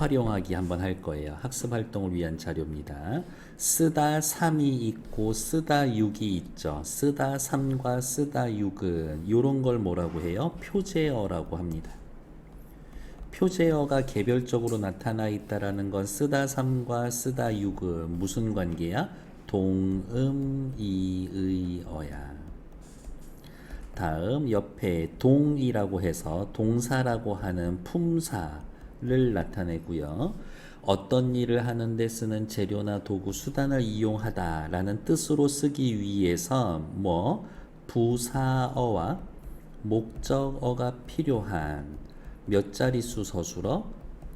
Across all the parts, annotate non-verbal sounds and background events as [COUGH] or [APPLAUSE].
활용하기 한번 할 거예요. 학습 활동을 위한 자료입니다. 쓰다 3이 있고 쓰다 6이 있죠. 쓰다 3과 쓰다 6은 이런 걸 뭐라고 해요? 표제어라고 합니다. 표제어가 개별적으로 나타나 있다라는 건 쓰다 3과 쓰다 6은 무슨 관계야? 동음이의어야. 다음 옆에 동이라고 해서 동사라고 하는 품사 를 나타내고요. 어떤 일을 하는데 쓰는 재료나 도구, 수단을 이용하다라는 뜻으로 쓰기 위해서 뭐 부사어와 목적어가 필요한 몇 자릿수 서술어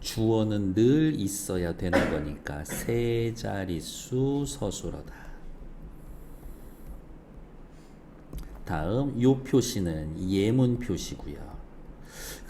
주어는 늘 있어야 되는 거니까 세 자릿수 서술어다. 다음 요 표시는 예문 표시고요.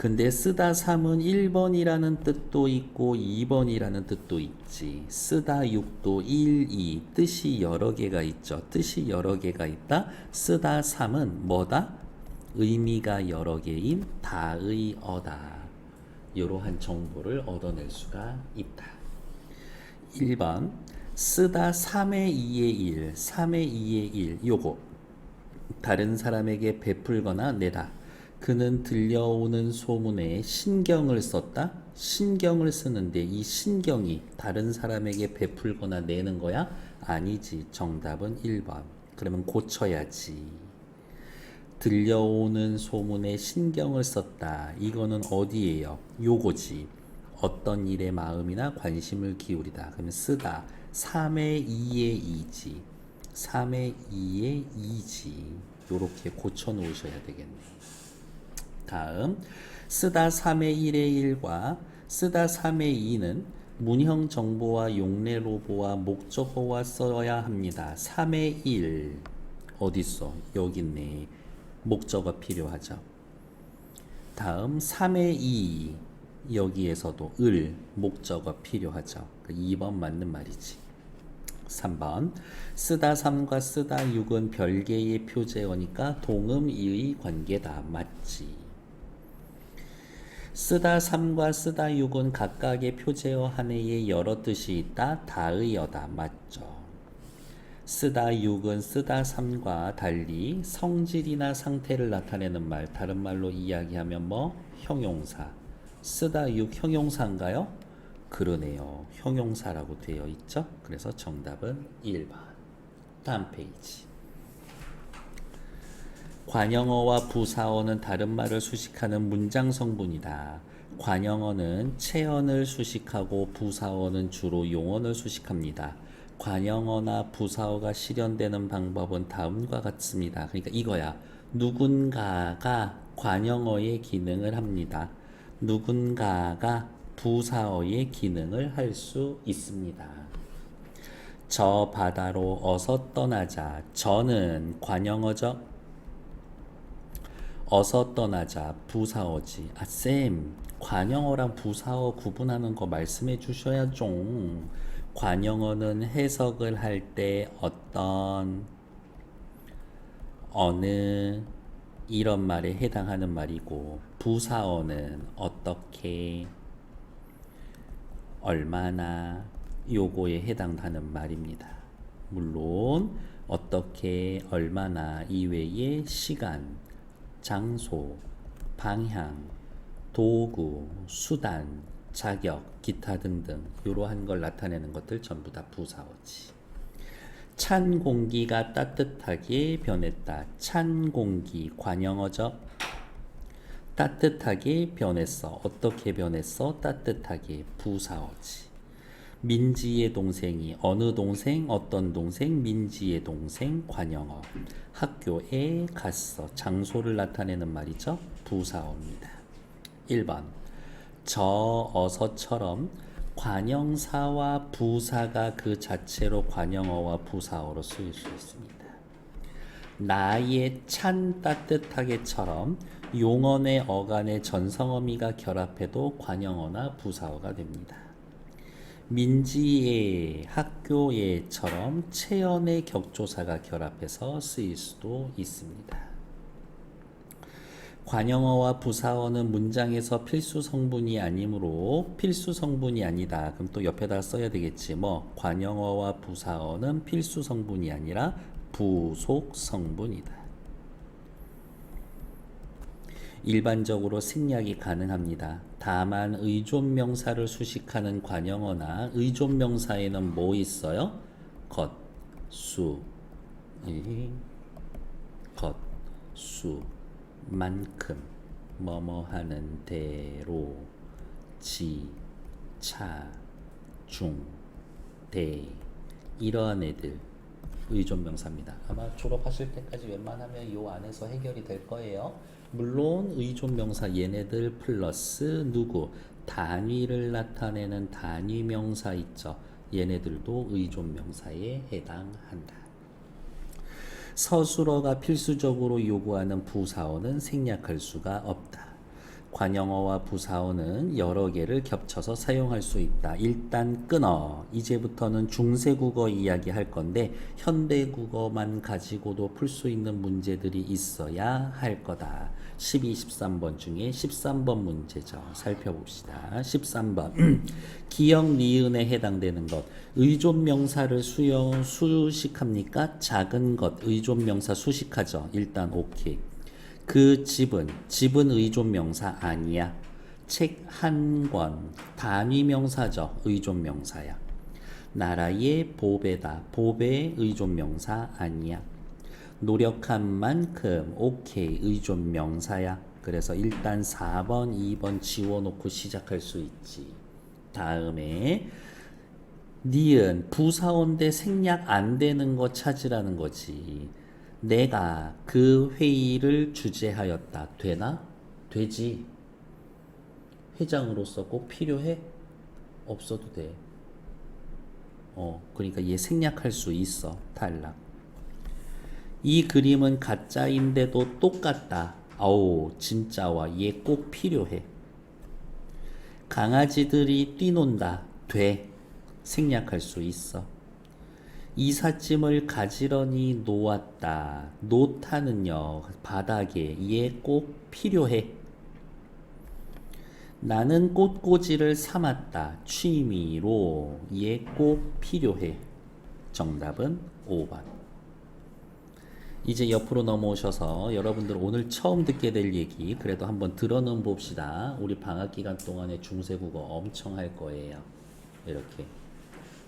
근데 쓰다 3은 1번이라는 뜻도 있고 2번이라는 뜻도 있지. 쓰다 6도 1, 2 뜻이 여러 개가 있죠. 뜻이 여러 개가 있다. 쓰다 3은 뭐다? 의미가 여러 개인 다의 어다. 이러한 정보를 얻어낼 수가 있다. 1번 쓰다 3의 2의 1, 3의 2의 1 요거 다른 사람에게 베풀거나 내다. 그는 들려오는 소문에 신경을 썼다. 신경을 쓰는데 이 신경이 다른 사람에게 베풀거나 내는 거야? 아니지. 정답은 1번. 그러면 고쳐야지. 들려오는 소문에 신경을 썼다. 이거는 어디예요? 요거지. 어떤 일에 마음이나 관심을 기울이다. 그러면 쓰다. 3의 2의 2지. 3의 2의 2지. 요렇게 고쳐 놓으셔야 되겠네. 다음 쓰다 3의 1의 1과 쓰다 3의 2는 문형 정보와 용례 로보와 목적어와 써야 합니다. 3의 1 어디 있어? 여기 있네. 목적어 필요하죠. 다음 3의 2 여기에서도 을 목적어 필요하죠. 2번 맞는 말이지. 3번 쓰다 3과 쓰다 6은 별개의 표제어니까 동음이의 관계다. 맞지. 쓰다 3과 쓰다 6은 각각의 표제어 하나에 여러 뜻이 있다. 다의어다. 맞죠. 쓰다 6은 쓰다 3과 달리 성질이나 상태를 나타내는 말, 다른 말로 이야기하면 뭐 형용사. 쓰다 6 형용사인가요? 그러네요. 형용사라고 되어 있죠? 그래서 정답은 1번. 다음 페이지. 관형어와 부사어는 다른 말을 수식하는 문장 성분이다. 관형어는 체언을 수식하고 부사어는 주로 용언을 수식합니다. 관형어나 부사어가 실현되는 방법은 다음과 같습니다. 그러니까 이거야. 누군가가 관형어의 기능을 합니다. 누군가가 부사어의 기능을 할 수 있습니다. 저 바다로 어서 떠나자. 저는 관형어죠. 어서 떠나자. 부사어지. 아, 쌤. 관형어랑 부사어 구분하는 거 말씀해 주셔야죠. 관형어는 해석을 할 때 어떤, 어느, 이런 말에 해당하는 말이고, 부사어는 어떻게, 얼마나, 요거에 해당하는 말입니다. 물론, 어떻게, 얼마나 이외의 시간, 장소, 방향, 도구, 수단, 자격, 기타 등등 이러한 걸 나타내는 것들 전부 다 부사어지. 찬 공기가 따뜻하게 변했다. 찬 공기 관형어죠. 따뜻하게 변했어. 어떻게 변했어? 따뜻하게 부사어지. 민지의 동생이 어느 동생 어떤 동생 민지의 동생 관영어. 학교에 갔어. 장소를 나타내는 말이죠. 부사어입니다. 1번. 저 어서처럼 관형사와 부사가 그 자체로 관형어와 부사어로 쓰일 수 있습니다. 나의 찬 따뜻하게처럼 용언의 어간의 전성어미가 결합해도 관형어나 부사어가 됩니다 민지의 학교에처럼 체연의 격조사가 결합해서 쓰일 수도 있습니다. 관형어와 부사어는 문장에서 필수 성분이 아니므로 필수 성분이 아니다. 그럼 또 옆에다 써야 되겠지. 뭐 관형어와 부사어는 필수 성분이 아니라 부속 성분이다. 일반적으로 생략이 가능합니다. 다만 의존 명사를 수식하는 관형어나 의존 명사에는 뭐 있어요? 것, 수, 이, 것, 수, 만큼, 뭐뭐 하는 대로, 지, 차, 중, 대 이러한 애들 의존 명사입니다. 아마 졸업하실 때까지 웬만하면 요 안에서 해결이 될 거예요. 물론 의존 명사 얘네들 플러스 누구 단위를 나타내는 단위 명사 있죠. 얘네들도 의존 명사에 해당한다. 서술어가 필수적으로 요구하는 부사어는 생략할 수가 없다. 관형어와 부사어는 여러 개를 겹쳐서 사용할 수 있다. 일단 끊어. 이제부터는 중세국어 이야기 할 건데 현대국어만 가지고도 풀 수 있는 문제들이 있어야 할 거다. 12, 13번 중에 13번 문제죠. 살펴봅시다. 13번. [CLEARS THROAT] 기역 니은에 해당되는 것. 의존 명사를 수용 수식합니까? 작은 것 의존 명사 수식하죠. 일단 오케이. 그 집은 집은 의존 명사 아니야. 책 한 권 단위 명사죠. 의존 명사야. 나라의 보배다. 보배 의존 명사 아니야. 노력한 만큼 오케이 의존 명사야. 그래서 일단 4번, 2번 지워놓고 시작할 수 있지. 다음에 니은 부사원대 생략 안 되는 거 찾으라는 거지. 내가 그 회의를 주재하였다. 되나? 되지. 회장으로서 꼭 필요해? 없어도 돼. 어, 그러니까 얘 생략할 수 있어. 탈락. 이 그림은 가짜인데도 똑같다. 아우, 진짜와 얘 꼭 필요해. 강아지들이 뛰논다. 돼. 생략할 수 있어. 이삿짐을 가지런히 놓았다. 놓다는요, 바닥에 얘꼭 필요해. 나는 꽃꽂이를 삼았다. 취미로 얘꼭 필요해. 정답은 5번. 이제 옆으로 넘어오셔서 여러분들 오늘 처음 듣게 될 얘기 그래도 한번 들어는 봅시다. 우리 방학 기간 동안에 중세 국어 엄청 할 거예요. 이렇게.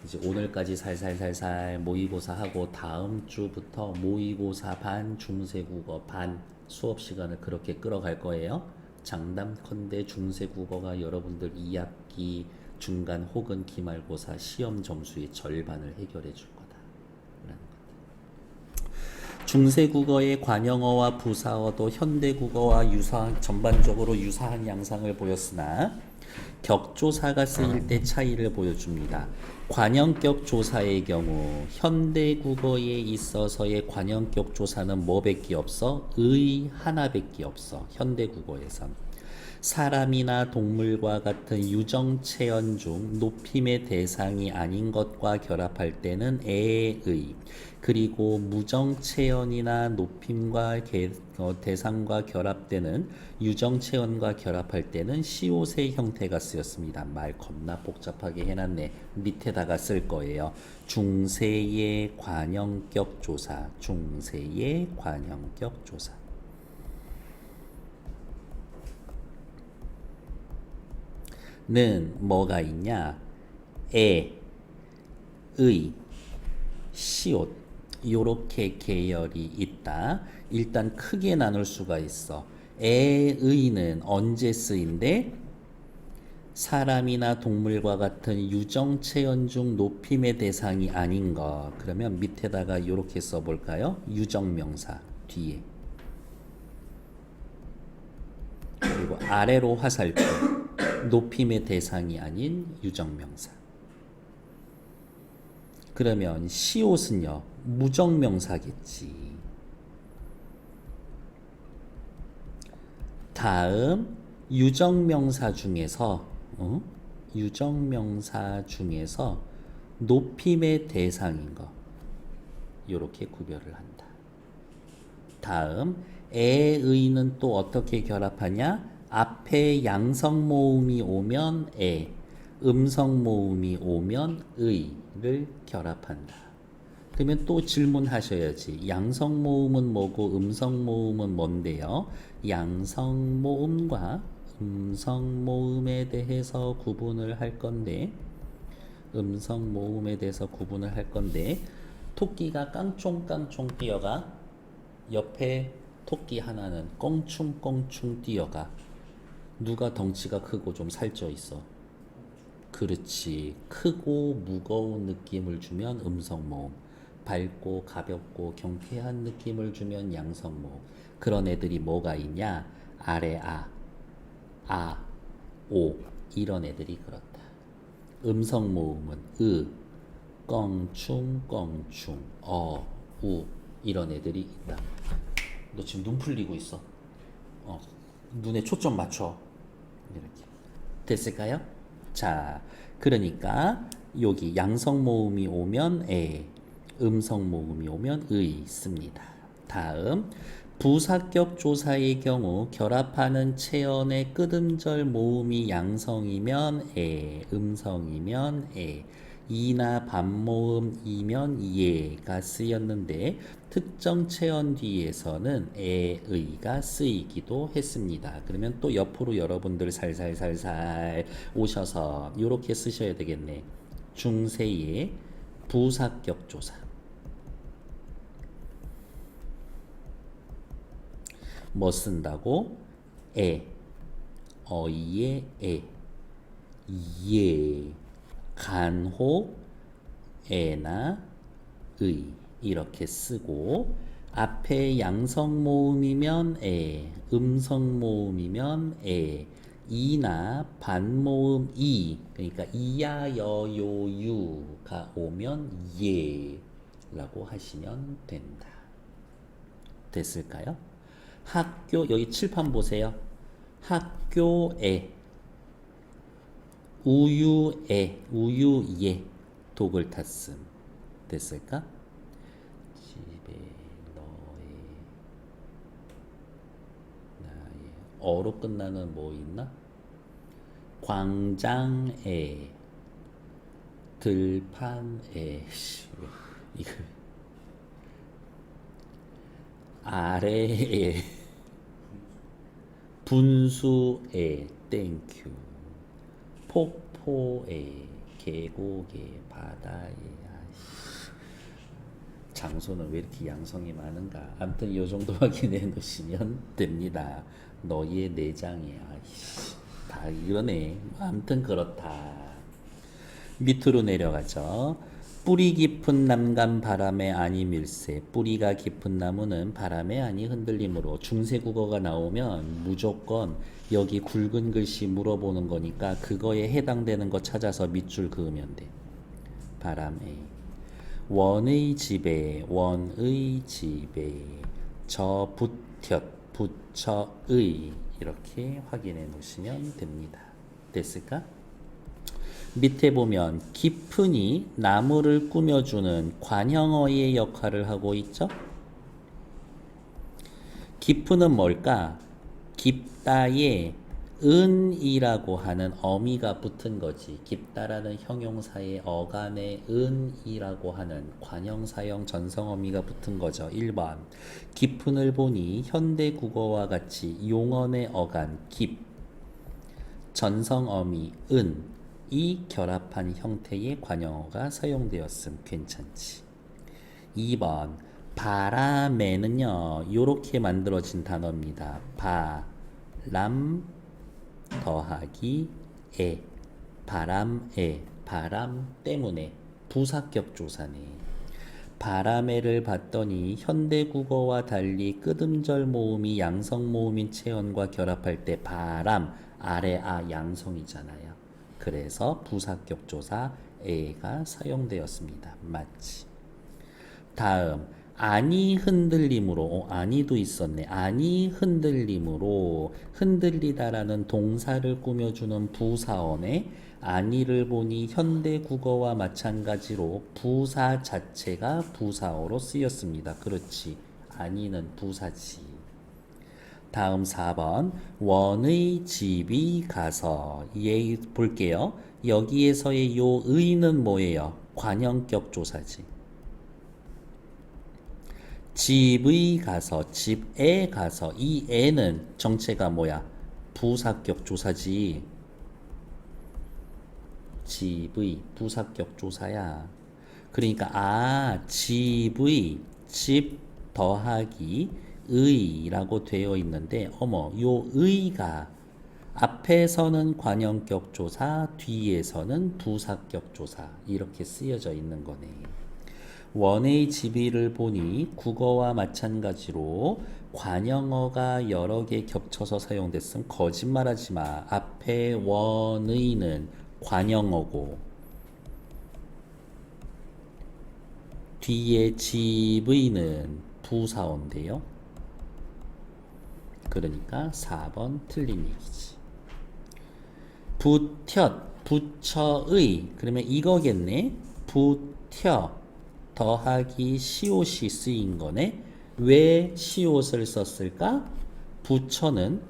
이제 오늘까지 살살살살 모의고사 하고 다음 주부터 모의고사 반, 중세국어 반 수업 시간을 그렇게 끌어갈 거예요. 장담컨대 중세국어가 여러분들 2학기 중간 혹은 기말고사 시험 점수의 절반을 해결해 줄 거다. 중세국어의 관형어와 부사어도 현대국어와 유사한 전반적으로 유사한 양상을 보였으나 격조사가 쓰일 때 차이를 보여줍니다. 관형격 조사의 경우 현대 국어에 있어서의 관형격 조사는 뭐밖에 없어? 의 하나밖에 없어. 현대 국어에선. 사람이나 동물과 같은 유정체현 중 높임의 대상이 아닌 것과 결합할 때는 애의 그리고 무정체현이나 높임과 개, 어, 대상과 결합되는 유정체현과 결합할 때는 시옷의 형태가 쓰였습니다. 말 겁나 복잡하게 해놨네. 밑에다가 쓸 거예요. 중세의 관형격 조사, 중세의 관형격 조사. 는 뭐가 있냐? 에, 의, 시옷 요렇게 계열이 있다. 일단 크게 나눌 수가 있어. 에의는 언제 쓰인대? 사람이나 동물과 같은 유정체현 중 높임의 대상이 아닌 것. 그러면 밑에다가 이렇게 써볼까요? 유정명사 뒤에. 그리고 아래로 화살표. 높임의 대상이 아닌 유정명사. 그러면 시옷은요 무정명사겠지. 다음 유정명사 중에서 어? 유정명사 중에서 높임의 대상인 거 이렇게 구별을 한다. 다음 에의는 또 어떻게 결합하냐? 앞에 양성 모음이 오면 에, 음성 모음이 오면 의를 결합한다. 그러면 또 질문하셔야지. 양성 모음은 뭐고 음성 모음은 뭔데요? 양성 모음과 음성 모음에 대해서 구분을 할 건데 음성 모음에 대해서 구분을 할 건데 토끼가 깡총깡총 뛰어가 옆에 토끼 하나는 껑충껑충 뛰어가 누가 덩치가 크고 좀 살쪄 있어 그렇지 크고 무거운 느낌을 주면 음성 모음 밝고 가볍고 경쾌한 느낌을 주면 양성 모음 그런 애들이 뭐가 있냐 아래 아, 아, 오 이런 애들이 그렇다 음성 모음은 으, 껑충, 껑충, 어, 우 이런 애들이 있다. 너 지금 눈 풀리고 있어. 어, 눈에 초점 맞춰. 이렇게 됐을까요? 자, 그러니까 여기 양성 모음이 오면 에, 음성 모음이 오면 의 씁니다. 다음 부사격 조사의 경우 결합하는 체언의 끄듬절 모음이 양성이면 에, 음성이면 에, 이나 반모음이면 예가 쓰였는데 특정 체언 뒤에서는 에의가 쓰이기도 했습니다. 그러면 또 옆으로 여러분들 살살살살 오셔서 이렇게 쓰셔야 되겠네. 중세의 부사격 조사. 뭐 쓴다고? 에, 어이의 에, 예, 간호, 에나, 의 이렇게 쓰고 앞에 양성 모음이면 에, 음성 모음이면 에, 이나 반모음 이 그러니까 이야 여요 유가 오면 예라고 하시면 된다. 됐을까요? 학교 여기 칠판 보세요. 학교에 우유에 우유에 독을 탔음 됐을까? 집에 너의 나의 어로 끝나는 뭐 있나? 광장에 들판에. 씨, [LAUGHS] 이거. 아래에. [LAUGHS] 분수에. 땡큐 폭포에. 계곡에 바다에. 장소는 왜 이렇게 양성이 많은가 아무튼 요 정도 확인해 놓으시면 됩니다 너의 내장에 아이씨 다 이러네 아무튼 그렇다 밑으로 내려가죠. 뿌리 깊은 남간 바람에 아니 밀세. 뿌리가 깊은 나무는 바람에 아니 흔들림으로 중세 국어가 나오면 무조건 여기 굵은 글씨 물어보는 거니까 그거에 해당되는 거 찾아서 밑줄 그으면 돼. 바람에 원의 집에 원의 집에 저 붙였 붙여의 이렇게 확인해 놓으시면 됩니다. 됐을까? 밑에 보면 깊은이 나무를 꾸며주는 관형어의 역할을 하고 있죠. 깊은은 뭘까? 깊다에 은이라고 하는 어미가 붙은 거지. 깊다라는 형용사의 어간에 은이라고 하는 관형사형 전성어미가 붙은 거죠. 1번. 깊은을 보니 현대 국어와 같이 용언의 어간 깊 전성어미 은 이 결합한 형태의 관형어가 사용되었음 괜찮지. 2번 바람에는요 요렇게 만들어진 단어입니다. 바람 더하기 에 바람에 바람 때문에 부사격 조사네. 바람에를 봤더니 현대 국어와 달리 끄듬절 모음이 양성 모음인 체언과 결합할 때 바람 아래 아 양성이잖아요. 그래서 부사격 조사 에가 사용되었습니다. 맞지? 다음 아니 흔들림으로 어, 아니도 있었네. 아니 흔들림으로 흔들리다라는 동사를 꾸며주는 부사어에 아니를 보니 현대 국어와 마찬가지로 부사 자체가 부사어로 쓰였습니다. 그렇지. 아니는 부사지. 다음 4번 원의 집이 가서 얘 볼게요. 여기에서의 요 의는 뭐예요? 관형격 조사지. 집의 가서 집에 가서 이 애는 정체가 뭐야? 부사격 조사지. 집의 부사격 조사야. 그러니까 아 집의 집 더하기 의라고 되어 있는데 어머 요 의가 앞에서는 관형격 조사 뒤에서는 부사격 조사 이렇게 쓰여져 있는 거네. 원의 지비를 보니 국어와 마찬가지로 관형어가 여러 개 겹쳐서 사용됐음 거짓말하지 마. 앞에 원의는 관형어고 뒤에 집의는 부사어인데요. 그러니까 4번 틀린 얘기지. 부텄, 부처의 그러면 이거겠네. 부텨 더하기 시옷이 쓰인 거네. 왜 시옷을 썼을까? 부처는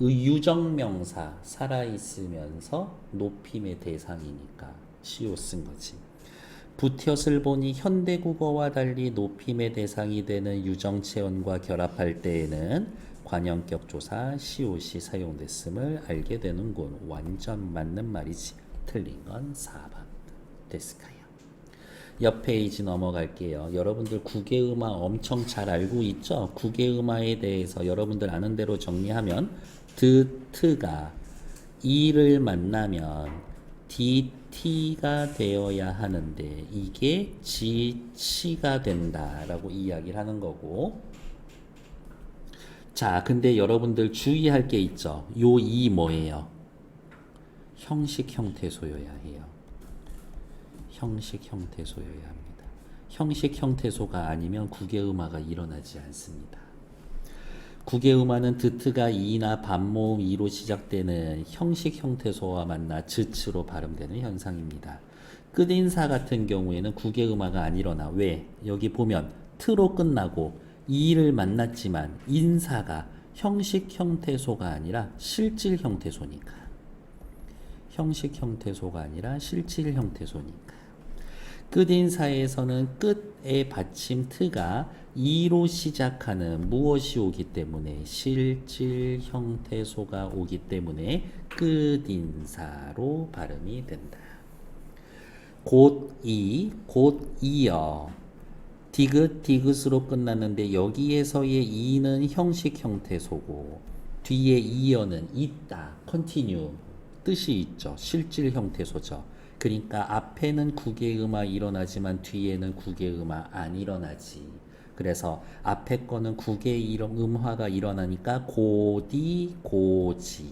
유정명사 살아있으면서 높임의 대상이니까 시옷 쓴 거지. 부텄을 보니 현대 국어와 달리 높임의 대상이 되는 유정체언과 결합할 때에는 관형격 조사 시옷이 사용됐음을 알게 되는군. 완전 맞는 말이지. 틀린 건 4번. 데스카야. 옆 페이지 넘어갈게요. 여러분들 국외음화 엄청 잘 알고 있죠? 국외음화에 대해서 여러분들 아는 대로 정리하면 드트가 이를 만나면 DT가 되어야 하는데 이게 지치가 된다라고 이야기를 하는 거고 자, 근데 여러분들 주의할 게 있죠. 요 이 뭐예요? 형식 형태소여야 해요. 형식 형태소여야 합니다. 형식 형태소가 아니면 국외음화가 일어나지 않습니다. 국외음화는 드트가 이나 반모음 이로 시작되는 형식 형태소와 만나 즈츠로 발음되는 현상입니다. 끝인사 같은 경우에는 국외음화가 안 일어나. 왜? 여기 보면 트로 끝나고 이를 만났지만 인사가 형식 형태소가 아니라 실질 형태소니까. 형식 형태소가 아니라 실질 형태소니까. 끝인사에서는 끝의 받침 트가 이로 시작하는 무엇이 오기 때문에 실질 형태소가 오기 때문에 끝인사로 발음이 된다. 곧 이, 곧 이어. 디귿, 디귿으로 끝났는데 여기에서의 이는 형식 형태소고 뒤에 이어는 있다, continue 뜻이 있죠. 실질 형태소죠. 그러니까 앞에는 국외음화 일어나지만 뒤에는 국외음화 안 일어나지. 그래서 앞에 거는 국외음화가 일어나니까 고디, 고지.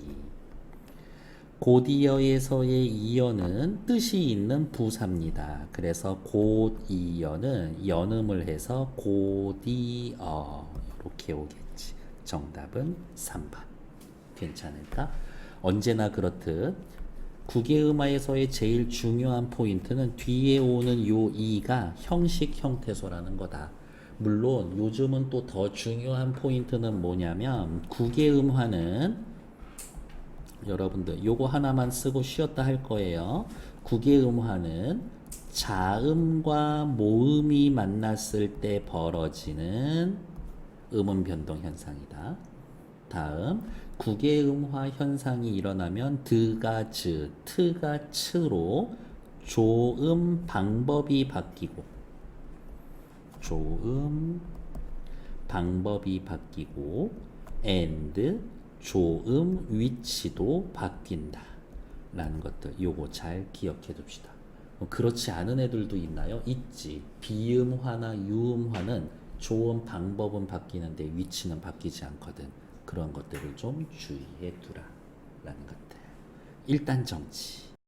고디어에서의 이어는 뜻이 있는 부사입니다. 그래서 곧이어는 연음을 해서 고디어 이렇게 오겠지. 정답은 3번. 괜찮을까? 언제나 그렇듯 국외음화에서의 제일 중요한 포인트는 뒤에 오는 요 이가 형식 형태소라는 거다. 물론 요즘은 또 더 중요한 포인트는 뭐냐면 국외음화는 여러분들 요거 하나만 쓰고 쉬었다 할 거예요. 국외음화는 자음과 모음이 만났을 때 벌어지는 음음 변동 현상이다. 다음 국외음화 현상이 일어나면 드가 즈, 트가 츠로 조음 방법이 바뀌고 조음 방법이 바뀌고 and 조음 위치도 바뀐다. 라는 것들 요거 잘 기억해 둡시다. 뭐 그렇지 않은 애들도 있나요? 있지. 비음화나 유음화는 조음 방법은 바뀌는데 위치는 바뀌지 않거든. 그런 것들을 좀 주의해 두라. 라는 것들. 일단 정치.